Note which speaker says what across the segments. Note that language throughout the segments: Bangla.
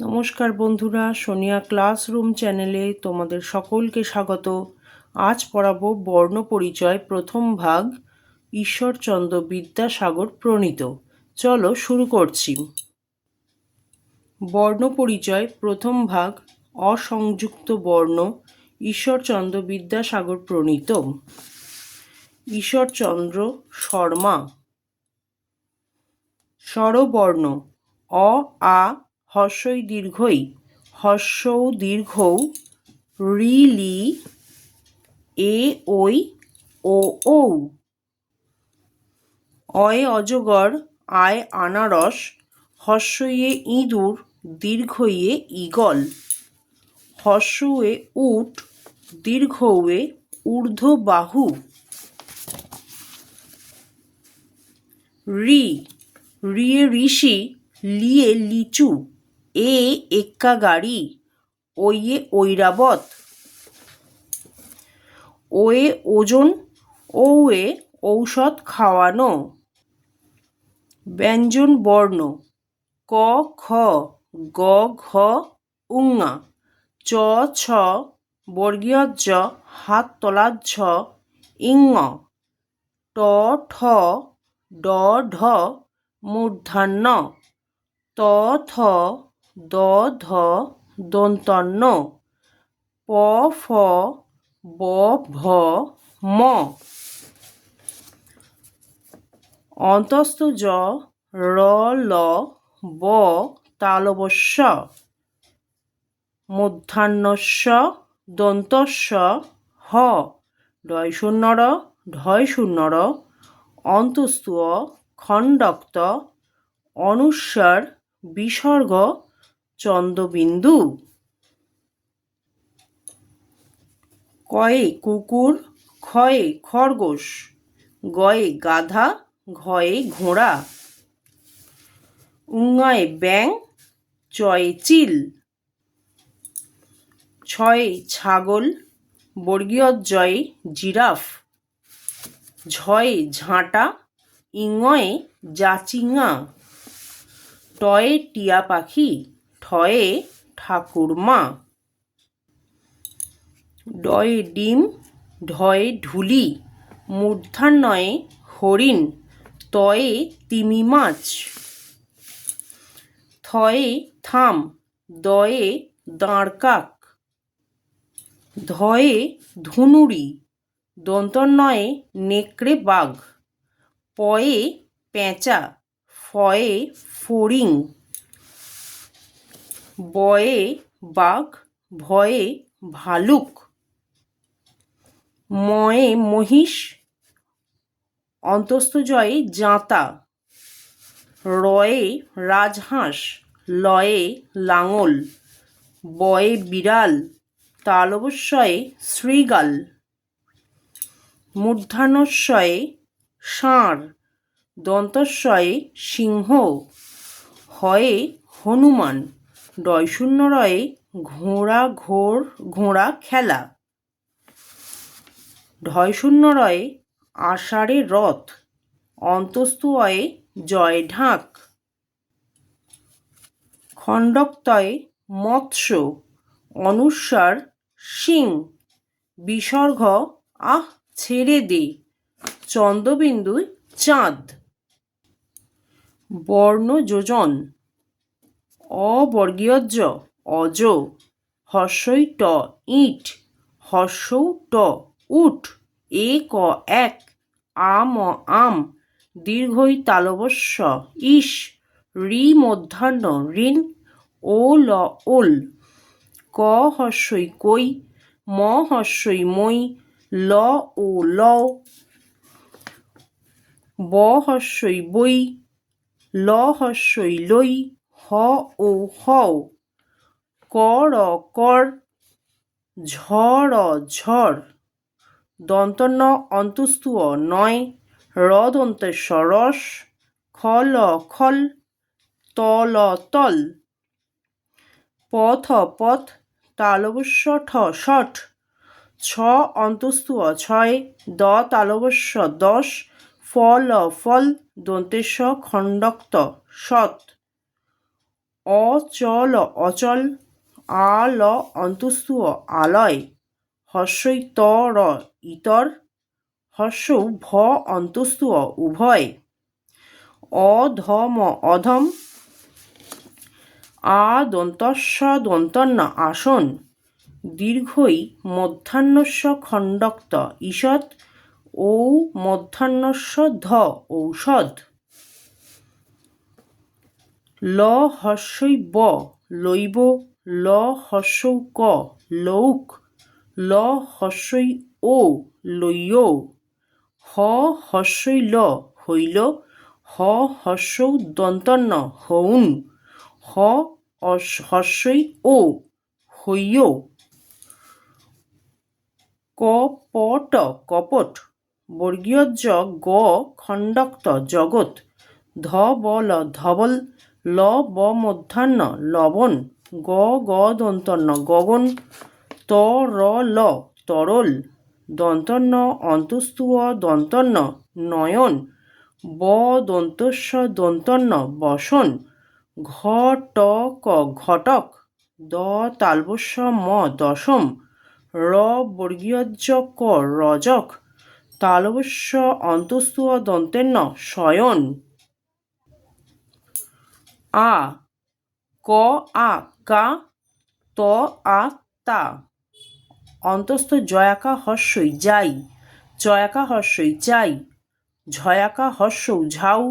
Speaker 1: নমস্কার বন্ধুরা, সোনিয়া ক্লাসরুম চ্যানেলে তোমাদের সকলকে স্বাগত। আজ পড়াবো বর্ণ পরিচয় প্রথম ভাগ, ঈশ্বরচন্দ্র বিদ্যাসাগর প্রণীত। চলো শুরু করছি। বর্ণ পরিচয় প্রথম ভাগ, অসংযুক্ত বর্ণ, ঈশ্বরচন্দ্র বিদ্যাসাগর প্রণীত। ঈশ্বরচন্দ্র শর্মা। স্বরবর্ণ, অ, আ হর্ষই দীর্ঘই হর্ষৌ দীর্ঘ রি লি এ ওই, ও ঔ। অয়ে অজগর, আয় আনারস, হর্ষইয়ে ইঁদুর, দীর্ঘইয়ে ঈগল। হর্ষয়ে উট দীর্ঘয়ে ঊর্ধ্ববাহু। রি, রিয়ে ঋষি, লিয়ে লিচু। এ এক্কা গাড়ি, ওইয়ে ঐরাবত। ওয়ে ওজন ওয়ে ঔষধ খাওয়ানো। ব্যঞ্জন বর্ণ, ক, খ, গ, ঘ, উঙা। চ, ছ, বর্গীয় জ, হাত তলার ঝ, ইঙ। ট, ঠ, ড, ঢ মূর্ধান্য ত, থ দ, ধ, দন্তন্য, প, ফ, ব, ভ, ম। অন্তস্থ জ, র, ল, ব তালবস্য মধ্যাহ্নস্য দন্তস্য হ ডয় শূন্যর ঢয় শূন্যর অন্তস্তু খণ্ডক্ত, অনুস্বার, বিসর্গ চন্দ্রবিন্দু। কয়ে কুকুর, ক্ষয়ে খরগোশ, গয়ে গাধা, ঘয়ে ঘোড়া। উঙায় ব্যাং চয়ে চিল। ছয়ে ছাগল বর্গীয় জয়ে জিরাফ। ঝয়ে ঝাঁটা, ইঙয়ে জাচিঙা। টয়ে টিয়া পাখি। ঠয়ে ঠাকুরমা ডয়ে ডিম, ঢয়ে ঢুলি মূর্ধান্যয়ে হরিণ, তয়ে তিমি মাছ। থয়ে থাম, দয়ে দাঁড়কাক ধয়ে ধুনুরি দন্তন্নয়ে নেকড়ে বাঘ। পয়ে পেঁচা, ফয়ে ফড়িং। বয়ে বাঘ, ভয়ে ভালুক। ময়ে মহিষ অন্তস্থ জয়ে জাঁতা। রয়ে রাজহাঁস, লয়ে লাঙল। বয়ে বিড়াল তালবস্বয়ে শ্রীগাল। মূর্ধানস্বয়ে ষাঁড় দন্তস্বয়ে সিংহ। হয়ে হনুমান। ডয়শূন্য রয়ে ঘোড়া ঘোর ঘোড়া খেলা। ঢয়শূন্য রয়ে আষাঢ়ে রথ অন্তস্তু অয়ে জয় ঢাক। খণ্ডক্তয়ে মৎস্য অনুস্বার সিং, বিসর্গ আহ ছেড়ে দে চন্দ্রবিন্দু চাঁদ। বর্ণ যোজন অবর্গীয় জ অজ, হর্ষই ট, ইট, হর্ষৌ ট উঠ এ ক, এক, আম আম, দীর্ঘই তালবস্য ইস, রি মধ্যাহ্ন, ঋণ, ও ল, ওল, ক, হর্ষই কই, ম, হর্ষই মই, ল, ও, ল, ব, হর্ষই বই, ল, হর্ষই লই হ ও হও ক কর ঝড় ঝড় দন্তন্য অন্তস্তু নয় র দন্তেশ্ব রস খল খল তল তল পথ পথ তালবস্য ঠ ষঠ ছ অন্তস্তু ছয় দ তালবস্য দশ ফল ফল দন্তেশ্ব খণ্ডক্ত সৎ। অচল অচল, আল অন্তস্তু আলয় হর্ষই তর ইতর, হর্ষৌ, ভ অন্তস্তু উভয়, অধম অধম আ দন্তস্ব দন্তন্য আসন দীর্ঘই মধ্যাহ্নস্য খণ্ডক্ত, ঈষৎ, ঔ মধ্যাহ্নস্য ধ, ঔষধ। ল হর্ষই ব, লইব ল হর্ষৌ ক, লৌক ল হর্ষই ও লইও হ হর্ষই ল হইল, হ হর্ষৌ দন্তন্য হউন হ হর্ষই ও হইও কপট কপট বর্গীয় জ, গ খণ্ডক্ত জগৎ ধ বল ধবল ল ব মধ্যাহ্ন লবণ, গ গ দন্তন্য গগন, ত, র, ল, তরল দন্তন্য অন্তস্তুয় দন্তন্য নয়ন, ব, দন্তস্ব দন্তন্য বসন, ঘ, ট, ক, ঘটক, দ, তালবস্য, ম, দশম, র বর্গীয়জ ক, রজক, তালবস্য অন্তস্তুয় দন্তেন্ন শয়ন। আ ক আ কা ত আ তা অন্তস্থ জয়াকা হর্ষই যাই চয়াকা হর্ষই চাই ঝয়াকা হর্ষৌ ঝাউ,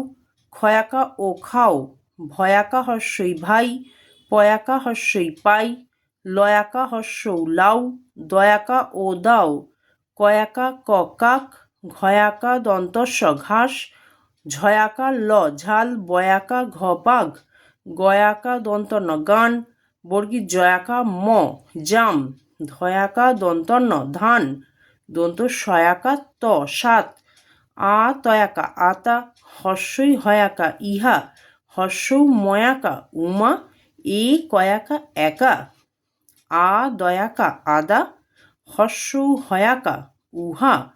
Speaker 1: ক্ষয়াকা ও খাও, ভয়াকা হর্ষই ভাই, পয়াকা হর্ষই পাই, লয়াকা হর্ষৌ লাউ, দয়াকা ও দাও, কয়াকা ক কাক, ঘয়াকা দন্তস্ব ঘাস, ঝয়াকা ল ঝাল, বয়াকা ঘ বাঘ গয়াকা দন্তন্য গান বর্গী জয়াকা ম, জাম, ধয়াকা দন্তন্য ধান, দন্ত সয়াকা ত, সাত, আ তয়াকা, আতা, হর্ষই হয়াকা, ইহা, হর্ষৌ ময়াকা, উমা, এ কয়াকা, একা, আ দয়াকা, আদা, হর্ষৌ হয়াকা, উহা,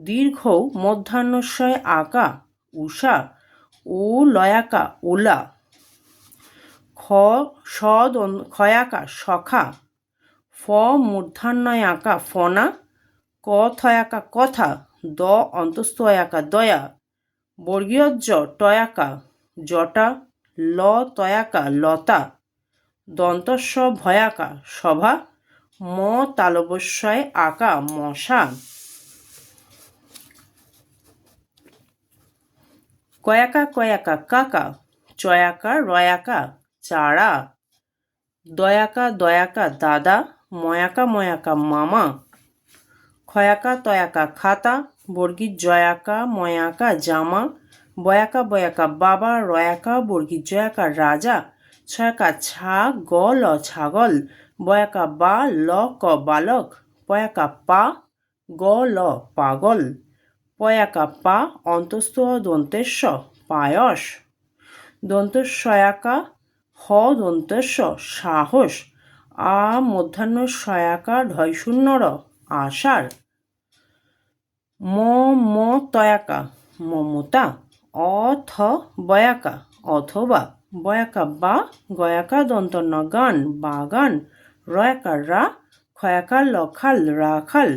Speaker 1: দীর্ঘ মধ্যাহ্নশয় আকা, উষা, ও লয়াকা, ওলা। খ স খয়াকা সখা, ফ মূর্ধান্যয় আঁকা ফনা, ক, থয়াকা, কথা, দ, অন্তস্থয়াকা, দয়া বর্গীয় জ টয়াকা, জটা, ল, তয়াকা, লতা, দন্তস্ব, ভয়াকা, সভা, ম, তালবস্বয়, আকা, মশা। কয়াকা কয়াকা, কাকা, চয়াকা, রয়াকা চারা। দয়াকা দয়াকা, দাদা, ময়াকা ময়াকা, মামা। খয়াকা, তয়াকা, খাতা, বর্গী, জয়াকা, ময়াকা, জামা। বয়াকা বয়াকা, বাবা, রয়াকা, বর্গী, জয়াকা, রাজা। ছয়াকা ছা গ ল ছাগল। বয়াকা বা ল ক বালক। পয়াকা, পা গ ল পাগল। পয়াকা, পা, অন্তস্থ, দন্তেশ্ব, পায়স। দন্তস্বয়াকা হ দন্তস্ব সাহস। আ মধ্যাহ্ন সয়াকা ঢয় শূন্যর আষাঢ়। ম ম তয়াকা, মমতা অথ বয়াকা, অথবা বয়াকা বা গয়াকা দন্তন্য গান বাগান, রয়াকা রা, খয়াকা লখাল, রাখাল,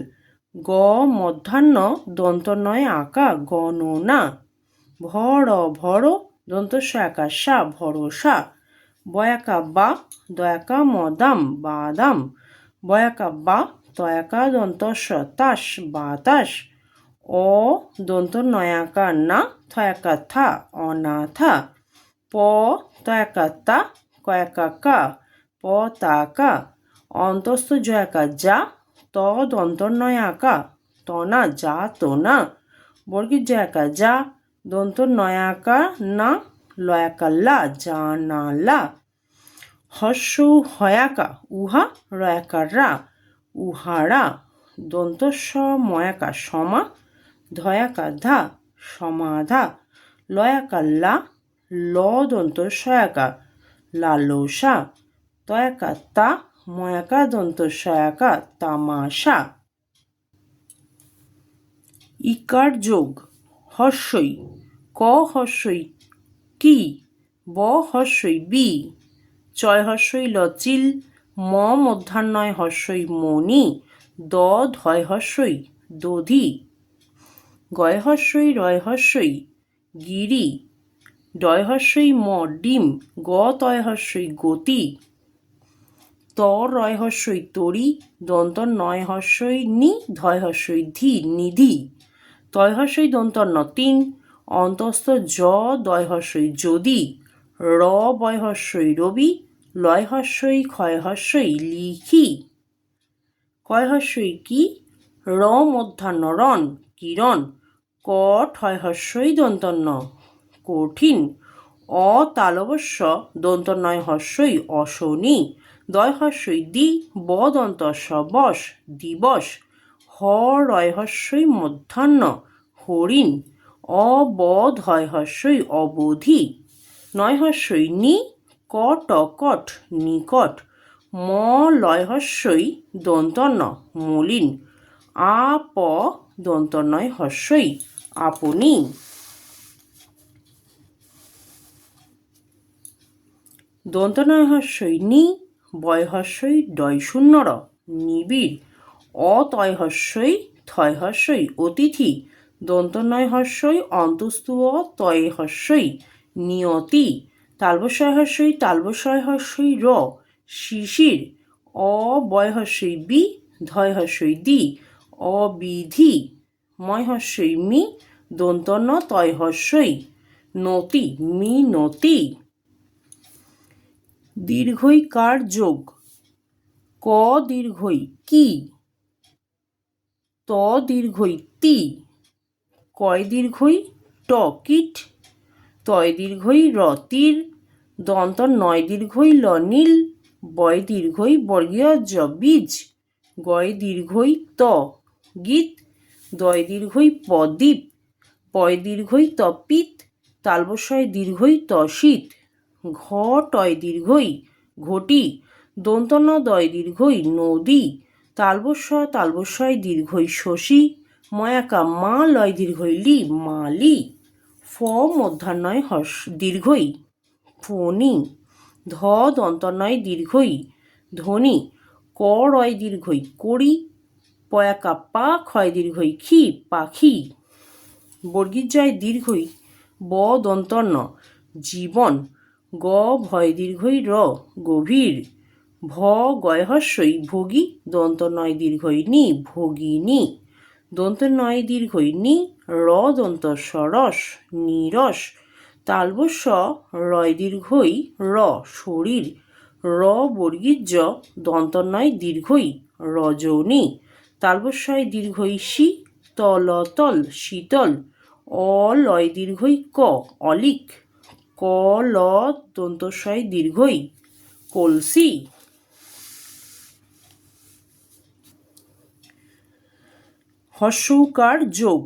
Speaker 1: গ মধ্যাহ্ন দন্তনয় আকা, গণনা ভর ভর দন্তস্ব একা সা ভরসা। বয়াকা বা দয়াকা মদাম বাদাম। বয়াকা বা তয়াকা দন্ত তাস বাতাস। অ দন্ত নয়াকা না থয়াকা থা অনাথা। প তয়াকা তা কয়াকা কা প তাকা। অন্তস্থ জয়াকা যা ত দন্ত নয়াকা তনা যা তো না। বর্গীর জয়াকা যা দন্ত নয়াকা না লয়াকা লা যা না লা হর্ষ হয়াকা, উহা রয়াকা রা উহারা দন্তস্ব ময়াকা সমা ধয়াকা ধা সমাধা। লয়াকা লা ল দন্ত সয়াকা লালসা। তয়াকা তা ময়াকা দন্ত সয়াকা তামাশা। ইকার যোগ, হর্ষই। ক হর্ষই? কি? ব হর্ষই বি। চয় হর্ষই লচিল ম মধ্যাহ্নয় হর্ষই মণি। দ ধয় হর্ষই দধি। গয় হর্ষই রয় হর্ষই গিরি। ডয় হর্ষই ম ডিম। গ তয় হর্ষই গতি। ত রয় হর্ষই তরি। দন্ত নয় হর্ষই নি। ধয় হর্ষই ধি, নিধি। তয় হর্ষই দন্ত ন তিন। অন্তস্থ জ দয় হর্ষই যদি, র বয় হর্ষই রবি লয় হর্ষই ক্ষয় হর্ষই লিখি। কয় হর্ষই কি? র মধ্যাহ্ন রণ কিরণ, ক ঠয় হর্ষই দন্তন্য, কঠিন, অ তালবস্য দন্তনয় হর্ষই অশনি দয় হর্ষই দি ব দন্তস্ব বস দিবস, হ রয় হর্ষই মধ্যাহ্ন, হরিণ অ ব ধয় অবধি, নয় হর্ষই নি ক ট কট নিকট, ম লয় হর্ষই দন্তন্য মলিন আপ দন্তনয় হর্ষই আপনি। দন্তনয় হর্ষই নি, বয় হর্ষই ডয় শূন্যর, নিবিড় অতয় হর্ষই থয় হর্ষই অতিথি দন্তনয় হর্ষই অন্তস্তু তয় হর্ষই নিয়তি তালবশয় হর্ষই তালবশয় হর্ষই র শিশির অ বয় হর্ষই বি ধয় হর্ষই দি অবিধি ময় হর্ষই মি দন্তন্য তয় হর্ষই নতি মি নতি দীর্ঘই কার যোগ ক দীর্ঘই কি ত দীর্ঘই তি কয় দীর্ঘই ট কীট তয় দীর্ঘই রতির দন্ত নয় দীর্ঘই ল বয় দীর্ঘই বর্গীয় জ বীজ গয় দীর্ঘই ত গীত, দয় দীর্ঘই পদ্বীপ পয় দীর্ঘই তপিত তালবস্বয় দীর্ঘই তশীত, ঘ টয় দীর্ঘই ঘটি দন্তন্য দয় দীর্ঘই নদী, তালবস্য তালবস্বয় দীর্ঘই শশী ময়াকা মা লয় দীর্ঘই লি মালি। ফ মধ্যাহ্নয় হর্ষ দীর্ঘই ফণি। ধ দন্তনয় দীর্ঘই ধ্বনি ক রয় দীর্ঘই করি পয়াকা পা ক্ষয় দীর্ঘই খি পাখি। বর্গীর জয় দীর্ঘই ব দন্তন্য জীবন। গ ভয় দীর্ঘই র গভীর। ভ গয় হর্ষই ভোগী। দন্ত নয় দীর্ঘই নি, ভোগিনী। দন্ত নয় দীর্ঘই নি র দন্ত সরস নিরস, তালবস্য, রয় দীর্ঘই, র, শরীর, র বর্গীর জ দন্ত নয় দীর্ঘই, রজনী, তালবস্যয় দীর্ঘই শি, তলতল শীতল অ লয় দীর্ঘই ক, অলিক ক ল দন্তস্বয় দীর্ঘই, কলসি হর্ষৌকার যোগ।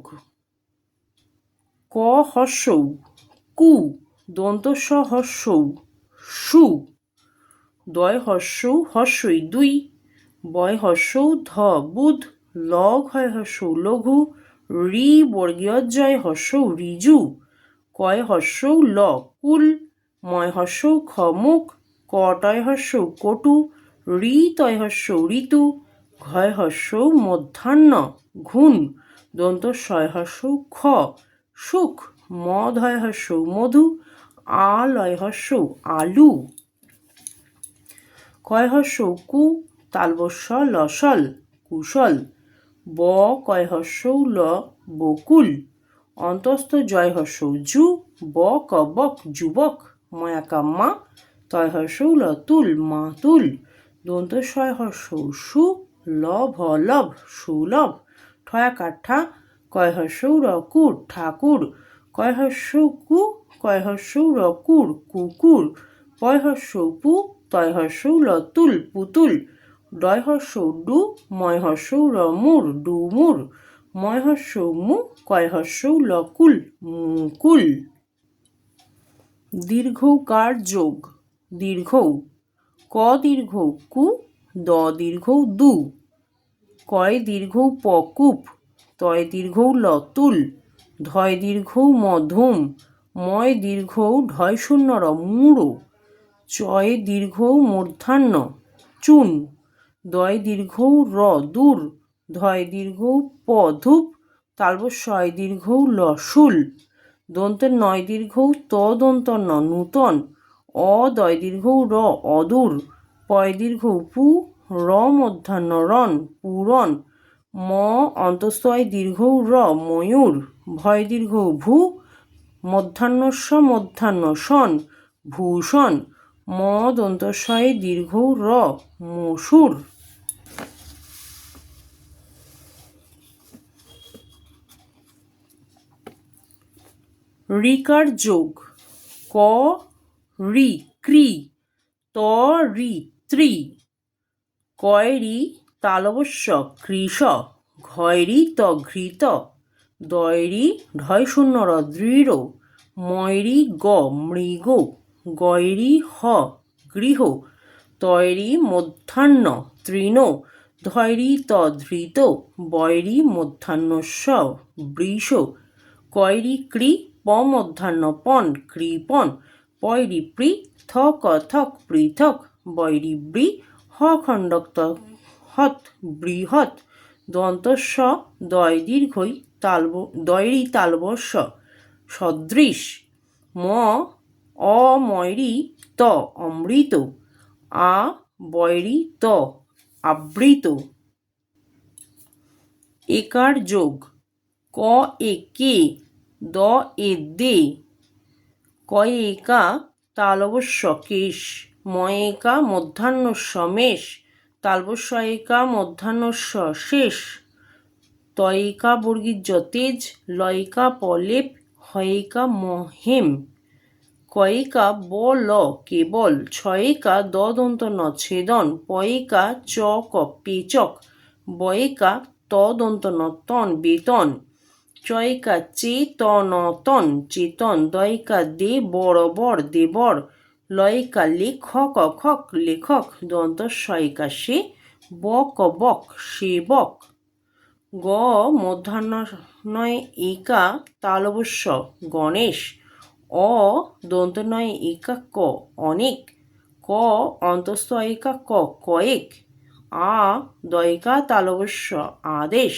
Speaker 1: ক হর্ষৌ। কু দন্তস্ব হর্ষৌ সু দয় হর্ষৌ হর্ষই দুই বয় হর্ষৌ ধ বুধ, লঘ হয় হর্ষৌ লঘু, রি বর্গীয় জয় হর্ষৌ রিজু কয় হর্ষৌ ল কুল ময় হর্ষৌ খ মুখ কটয় হর্ষৌ কটু, রি তয় হর্ষৌ ঋতু ঘয় মধ্যাহ্ন, ঘুণ দন্ত শয় হর্ষৌ খ, সুখ মধয় হর্ষৌ মধু হর্ষৌ আলু। কয় কু তালবস্য লসল, কুশল। ব কয় ল, বকুল। অন্তস্থ জয় জু, ব, কবক, যুবক, ময়াকাম্মা। তয় হর্ষৌ লতুল, মাতুল। দন্ত শয় সু লভ লভ সুলভ। ঠয়া কাঠা কয় হর্ষৌ রকুর ঠাকুর। কয় হর্ষৌ কু কয় হর্ষৌ রকুর কুকুর। পয় হর্ষৌ পু তয় হর্ষৌ লতুল পুতুল। ডয় হর্ষৌ ডু ময় হর্ষৌ রমুর ডুমুর। ময় হর্ষৌ মু কয় হর্ষৌ লকুল মুকুল। দীর্ঘকার যোগ। দীর্ঘ। ক দীর্ঘ? কু দ দীর্ঘ দু, কয় দীর্ঘ পকুপ, তয় দীর্ঘ লতুল, ধয় দীর্ঘ মধুম, ময় দীর্ঘ ঢয় শূন্যর মুড়ো চয়ে দীর্ঘ মূর্ধান্য, চুন, দয় দীর্ঘ র দূর, ধয় দীর্ঘ প ধূপ তালব শয় দীর্ঘ ল শুল দন্তের নয় দীর্ঘ ত দন্ত নূতন, অ দয় দীর্ঘ র অদূর পয় দীর্ঘ পু র মধ্যাহ্ন রন পুরন ম অন্তস্তয় দীর্ঘ র ময়ূর ভয় দীর্ঘ ভূ মধ্যাহ্নস্ব মধ্যাহ্ন সন ভূষণ। ম দন্তস্বয়ে দীর্ঘ র মসুর রিকার যোগ। ক রি ক্রি ত রি ত্রি কয়রি তালবস্য কৃষ, ঘয়রি ত ঘৃত দয়রি ঢয় শূন্য দৃঢ় ময়রি গ মৃগ, গয়রি হ গৃহ, তয়রি মধ্যাহ্ন তৃণ ধৈরি ত ধৃত বয়রি মধ্যাহ্ন স বৃষ, কয়রি ক্রি প মধ্যাহ্ন পণ কৃপণ প্রি থ কথক পৃথক বৈরি ব্রি হ খণ্ডক ত হত বৃহৎ দন্তস্ব দয় দীর্ঘই তালব দয়রি তালবস্য সদৃশ ম অময়রি ত অমৃত আ বয়রি ত আবৃত। একার যোগ ক এ কে দ এ দে। কয় একা তালবস্য কেশ। ময়েকা মধ্যাহ্ন সমেশ তালবস্য একা মধ্যাহ্ন শেষ, তয়িকা বর্গীর তেজ লয়িকা পলেপ, হয়িকা মহেম। কয়িকা ব ল কেবল, ছয়িকা দ দন্ত ন ছেদন পয়িকা চ ক পেচক, বয়িকা ত দন্ত ন তন বেতন। চয়িকা চে ত ন তন চেতন, দয়িকা দে বড় বর দেবর লয়িকা লেখক খক লেখক দন্ত সয়িকা সে ব ক বক সেবক। গ মধ্যাহ্ন নয় একা তালবস্য গণেশ। অ দন্ত নয় একা ক অনেক। ক অন্তস্থ একা ক কয়েক। আ দয়িকা তালবস্য আদেশ।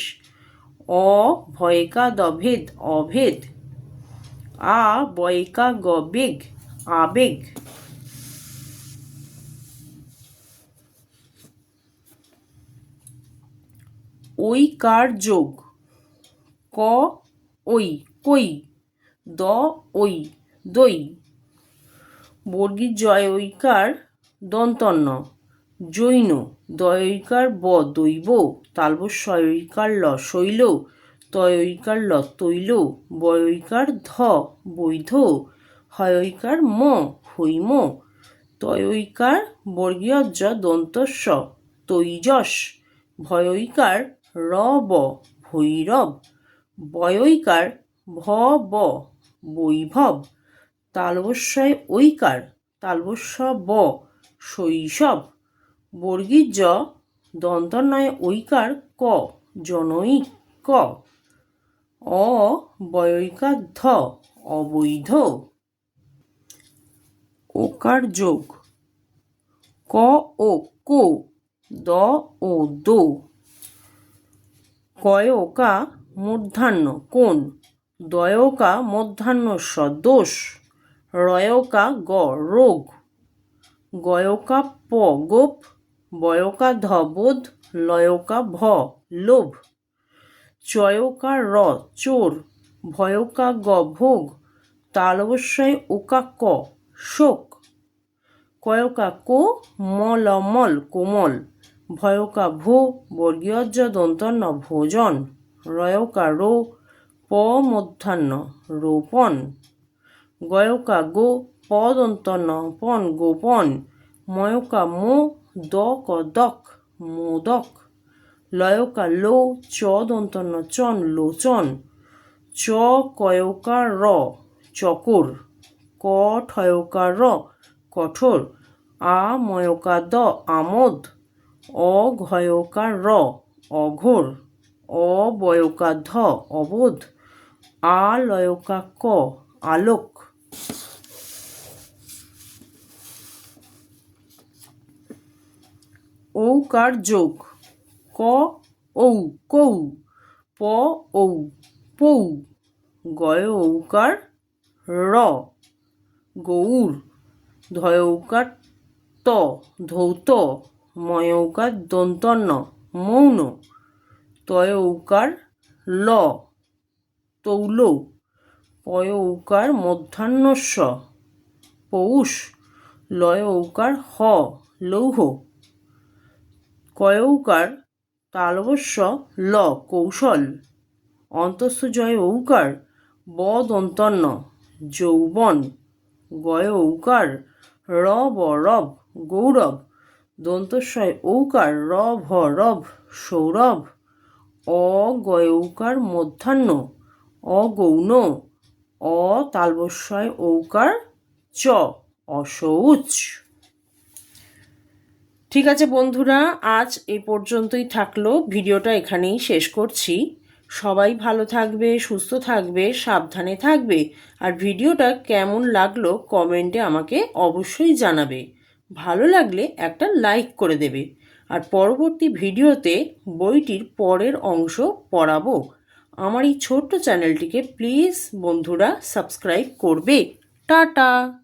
Speaker 1: অ ভয়িকা দভেদ অভেদ। আ বয়িকা গবেগ আবেগ। ওই কার যোগ? ক ওই কই? দ ওই দই। বর্গীর জয় ঐকার দন্তন্য। জৈন দয়ৈকার ব, দৈব। তালব তালবস্বয়ৈকার ল, শৈল। তয়ৈকার ল, তৈল। বয়ৈকার ধ, বৈধ। হয়ৈকার ম, হৈম। তয়ৈকার বর্গীয় জ, দন্তস্ব। তৈজস। ভয়ৈকার র ব ভৈরব বয়ৈকার ভ ব বৈভব তালবস্যয় ঐকার তালবস্য ব শৈশব বর্গীর জ দন্তন্বয় ঐকার ক জনৈ ক অ ধ অবৈধ ওকার যোগ ক ও কো দ ও দো কয়কা মূর্ধান্য কোন? দয়কা মধ্যাহ্ন সদোষ রয়কা গ রোগ, গয়কা প গোপ, বয়কা ধ বোধ, লয়কা ভ লোভ, চয়কা র চোর, ভয়কা গ ভোগ তালবস্যয় ওকা ক শোক, কয়কা কো মলমল কোমল। ভয়কা ভো বর্গীয়জ দন্তন্য ভোজন রয়কা রো প মধ্যাহ্ন রোপণ গয়কা গো প দন্তন্য পন গোপন ময়কা মো দ ক দক মোদক লয়কা লো চ দন্তন্য চন লোচন চ কয়কা র চকর ক ঠয়কা কঠোর আ ময়কা দ আমোদ অঘয়কার র অঘোর অবয়কা ধ অবোধ আলয়কা ক আলোক। ঔকার যোগ ক, ঔ, কৌ, প, ঔ, পৌ। গয় ঔকার র গৌর ধয়ৌকার ত ধৌত। ময়ৌকার দন্তন্য মৌন, তয়ৌকার ল, তৌল, পয়ৌকার মধ্যাহ্নস্ব, পৌষ লয় ঔকার হ, লৌহ, কয়ৌকার তালবস্য ল, কৌশল অন্তস্থ জয় ঔকার ব দন্তন্য যৌবন গয় ঔকার র, ব, রব, গৌরব দন্তস্বয় ঔকার র ভ রব সৌরভ অ গয়ৌকার মধ্যাহ্ন, অগৌণ অ তালবস্বয় ঔকার চ অশৌচ ঠিক আছে বন্ধুরা, আজ এ পর্যন্তই থাকল। ভিডিওটা এখানেই শেষ করছি। সবাই ভালো থাকবে, সুস্থ থাকবে, সাবধানে থাকবে। আর ভিডিওটা কেমন লাগল কমেন্টে আমাকে অবশ্যই জানাবে। ভালো লাগলে একটা লাইক করে দেবে। আর পরবর্তী ভিডিওতে বইটির পরের অংশ পড়াবো। আমার এই ছোট্ট চ্যানেলটিকে প্লিজ বন্ধুরা সাবস্ক্রাইব করবে। টাটা!